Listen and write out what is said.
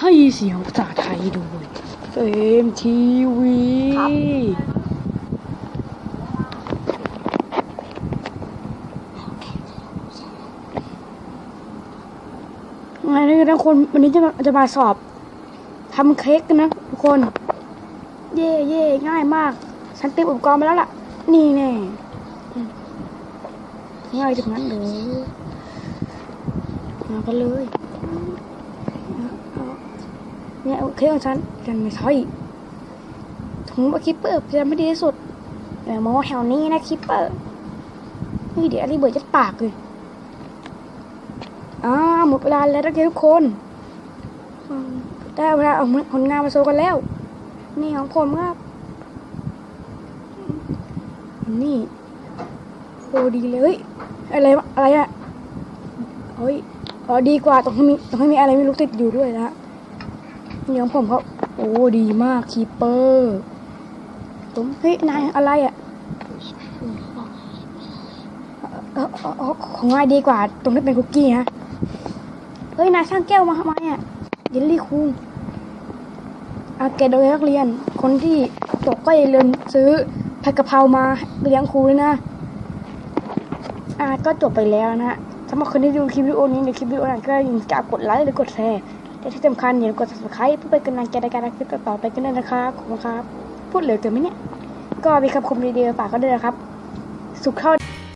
ให้เสียงภาษาไทยด้วยเฟมทีวีครับไงนะทุกคนวันนี้จะมาจะมาสอบทำเค้กกันนะทุกคน เย่เย่ง่ายมาก ฉันเตรียมอุปกรณ์มาแล้วล่ะ นี่แน่อืมง่ายจังนั้นเลยมากันเลย เนี่ยเค้กของฉันยังไม่ใช่ถุงว่าคิปเปอร์จะไม่ดีที่สุดเดี๋ยวมองแถวนี้นะคิปเปอร์นี่เดี๋ยวอะไรเบิร์จะปากเลยอ่าหมดเวลาแล้วทุกคนได้เวลาเอาผลงานมาโชว์กันแล้ว นี่ของผมครับ นี่โอ้ดีเลย อะไรอะไรอะเฮ้ยอ๋อดีกว่าต้องให้มีต้องให้มีอะไรไม่รู้ติดอยู่ด้วยนะ นี่ของผมครับโอ้ดีมากคีเปอร์ตุ้มเฮ้ยนายอะไรอะของนายดีกว่า ตรงที่เป็นคุกกี้ฮะเฮ้ยนายสร้างแก้วมาทำไมอะเยลลี่คุงอาเกตโดยนักเรียน คนที่ตกก็อย่าลืมซื้อผัดกะเพรามาเลี้ยงครูด้วยนะอาก็จบไปแล้วนะฮะสำหรับคนที่ดูคลิปวิดีโอนี้ในคลิปวิดีโอนั้นก็อย่าลืมกดไลค์หรือกดแชร์ และที่สำคัญอย่าลืมกด subscribe เพื่อเป็นกำลังใจในการทำคลิปต่อไปกันด้วยนะครับ ขอบคุณครับ พูดเหลือเกินไหมเนี่ย ก็มีคำคมดีๆฝากก็ได้วยนะครับ สุขเท่า